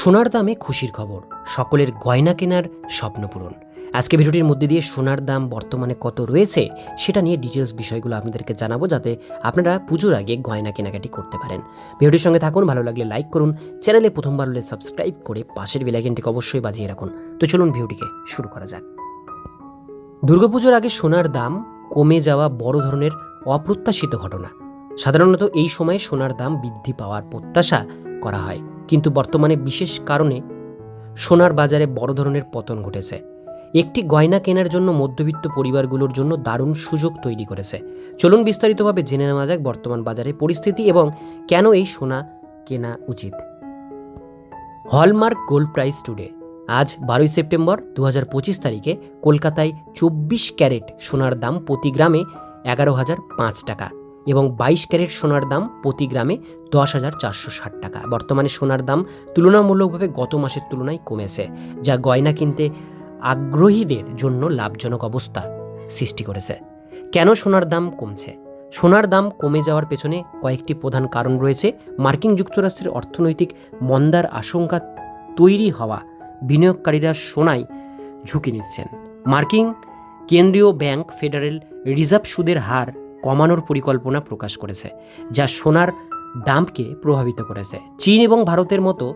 সোনার দামে খুশির খবর, সকলের গয়না কেনার স্বপ্ন পূরণ। আজকে ভিডিওটির মধ্যে দিয়ে সোনার দাম বর্তমানে কত রয়েছে, সেটা নিয়ে ডিটেলস বিষয়গুলো আপনাদেরকে জানাব যাতে আপনারা পুজোর আগে গয়না কেনাকাটি করতে পারেন। ভিডিওটির সঙ্গে থাকুন, ভালো লাগলে লাইক করুন, চ্যানেলে প্রথমবার হলে সাবস্ক্রাইব করে পাশের বেলাইকেনটিকে অবশ্যই বাজিয়ে রাখুন। তো চলুন ভিডিওটিকে শুরু করা যাক। দুর্গাপুজোর আগে সোনার দাম কমে যাওয়া বড় ধরনের অপ্রত্যাশিত ঘটনা। সাধারণত এই সময়ে সোনার দাম বৃদ্ধি পাওয়ার প্রত্যাশা করা হয়। কিন্তু বর্তমানে বিশেষ কারণে সোনার বাজারে বড় ধরনের পতন ঘটেছে। একটি গয়না কেনার জন্য মধ্যবিত্ত পরিবারগুলোর জন্য দারুণ সুযোগ তৈরি করেছে। চলুন বিস্তারিতভাবে জেনে নেওয়া যাক বর্তমান বাজারে পরিস্থিতি এবং কেন এই সোনা কেনা উচিত। হলমার্ক গোল্ড প্রাইস টুডে, আজ বারোই সেপ্টেম্বর দু হাজার পঁচিশ তারিখে কলকাতায় চব্বিশ ক্যারেট সোনার দাম প্রতি গ্রামে এগারো হাজার পাঁচ টাকা। এবং বাইশ ক্যারেট সোনার দাম প্রতি গ্রামে দশ হাজার চারশো ষাট টাকা। বর্তমানে সোনার দাম তুলনামূলকভাবে গত মাসের তুলনায় কমেছে, যা গয়না কিনতে আগ্রহীদের জন্য লাভজনক অবস্থা সৃষ্টি করেছে। কেন সোনার দাম কমছে? সোনার দাম কমে যাওয়ার পেছনে কয়েকটি প্রধান কারণ রয়েছে। মার্কিন যুক্তরাষ্ট্রের অর্থনৈতিক মন্দার আশঙ্কা তৈরি হওয়া বিনিয়োগকারীরা সোনায় ঝুঁকি নিচ্ছেন। মার্কিন কেন্দ্রীয় ব্যাংক ফেডারেল রিজার্ভ সুদের হার কমানোর পরিকল্পনা প্রকাশ করেছে, যা সোনার দামকে প্রভাবিত করেছে। চীন এবং ভারতের মতো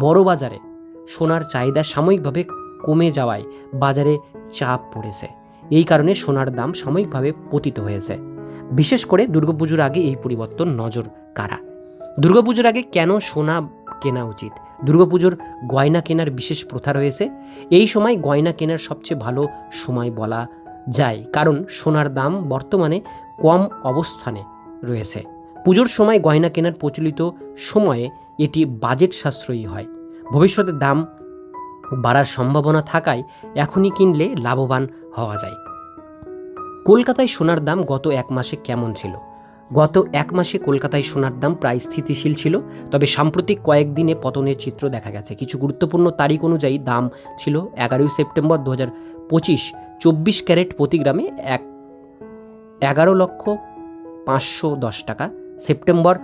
বড় বাজারে সোনার চাহিদা সাময়িকভাবে কমে যাওয়ায় বাজারে চাপ পড়েছে। এই কারণে সোনার দাম সাময়িকভাবে পতিত হয়েছে। বিশেষ করে দুর্গাপুজোর আগে এই পরিবর্তন নজর কাড়া। দুর্গাপুজোর আগে কেন সোনা কেনা উচিত? দুর্গাপুজোর গয়না কেনার বিশেষ প্রথা রয়েছে। এই সময় গয়না কেনার সবচেয়ে ভালো সময় বলা যায়, কারণ সোনার দাম বর্তমানে কম অবস্থানে রয়েছে। পুজোর সময় গয়না কেনার প্রচলিত সময়ে এটি বাজেট সাশ্রয়ী হয়। ভবিষ্যতে দাম বাড়ার সম্ভাবনা থাকায় এখনই কিনলে লাভবান হওয়া যায়। কলকাতায় সোনার দাম গত এক মাসে কেমন ছিল? গত এক মাসে কলকাতায় সোনার দাম প্রায় স্থিতিশীল ছিল, তবে সাম্প্রতিক কয়েকদিনে পতনের চিত্র দেখা গেছে। কিছু গুরুত্বপূর্ণ তারিখ অনুযায়ী দাম ছিল এগারোই সেপ্টেম্বর দু হাজার পঁচিশ, চব্বিশ ক্যারেট প্রতি গ্রামে এক এগারো লক্ষ পাঁচশো দশ টাকা। সেপ্টেম্বর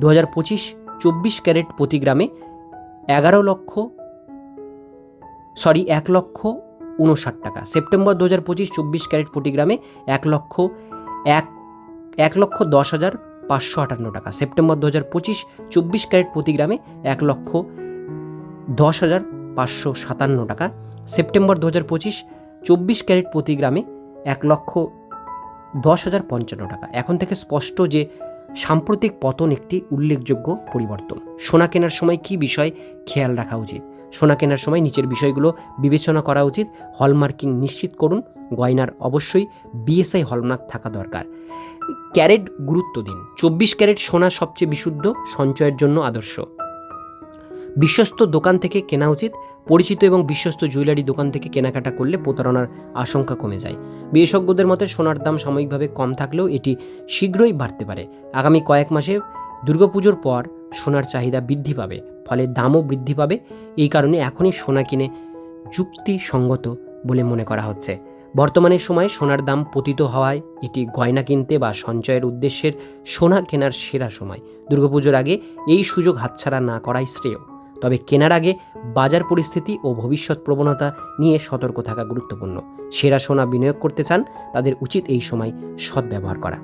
দু হাজার পঁচিশ চব্বিশ ক্যারেট প্রতি গ্রামে এগারো লক্ষ, সরি, এক লক্ষ উনষাট টাকা। সেপ্টেম্বর দু হাজার পঁচিশ চব্বিশ ক্যারেট প্রতি গ্রামে এক লক্ষ, এক এক লক্ষ দশ হাজার পাঁচশো আটান্ন টাকা। সেপ্টেম্বর দু হাজার পঁচিশ চব্বিশ ক্যারেট প্রতি গ্রামে এক লক্ষ দশ হাজার পাঁচশো সাতান্ন টাকা। সেপ্টেম্বর দু হাজার পঁচিশ চব্বিশ ক্যারেট প্রতি গ্রামে এক লক্ষ দশ হাজার পঞ্চান্ন টাকা। এখন থেকে স্পষ্ট যে সাম্প্রতিক পতন একটি উল্লেখযোগ্য পরিবর্তন। সোনা কেনার সময় কী বিষয় খেয়াল রাখা উচিত? সোনা কেনার সময় নিচের বিষয়গুলো বিবেচনা করা উচিত। হলমার্কিং নিশ্চিত করুন, গয়নার অবশ্যই বিএসআই হলমার্ক থাকা দরকার। ক্যারেট গুরুত্ব দিন। চব্বিশ ক্যারেট সোনা সবচেয়ে বিশুদ্ধ, সঞ্চয়ের জন্য আদর্শ। বিশ্বস্ত দোকান থেকে কেনা উচিত পরিচিত এবং বিশ্বস্ত জুয়েলারি দোকান থেকে কেনাকাটা করলে প্রতারণার আশঙ্কা কমে যায়। বিশেষজ্ঞদের মতে, সোনার দাম সাময়িকভাবে কম থাকলেও এটি শীঘ্রই বাড়তে পারে। আগামী কয়েক মাসে দুর্গাপুজোর পর সোনার চাহিদা বৃদ্ধি পাবে, ফলে দামও বৃদ্ধি পাবে। এই কারণে এখনই সোনা কিনে যুক্তিসঙ্গত বলে মনে করা হচ্ছে। বর্তমানে সময়ে সোনার দাম পতিত হওয়ায় এটি গয়না কিনতে বা সঞ্চয়ের উদ্দেশ্যের সোনা কেনার সেরা সময়। দুর্গাপুজোর আগে এই সুযোগ হাতছাড়া না করাই শ্রেয়। তবে কেনার আগে বাজার পরিস্থিতি ও ভবিষ্যৎ প্রবণতা নিয়ে সতর্ক থাকা গুরুত্বপূর্ণ। সেরা সোনা বিনিয়োগ করতে চান, তাদের উচিত এই সময় সদ্ব্যবহার করা।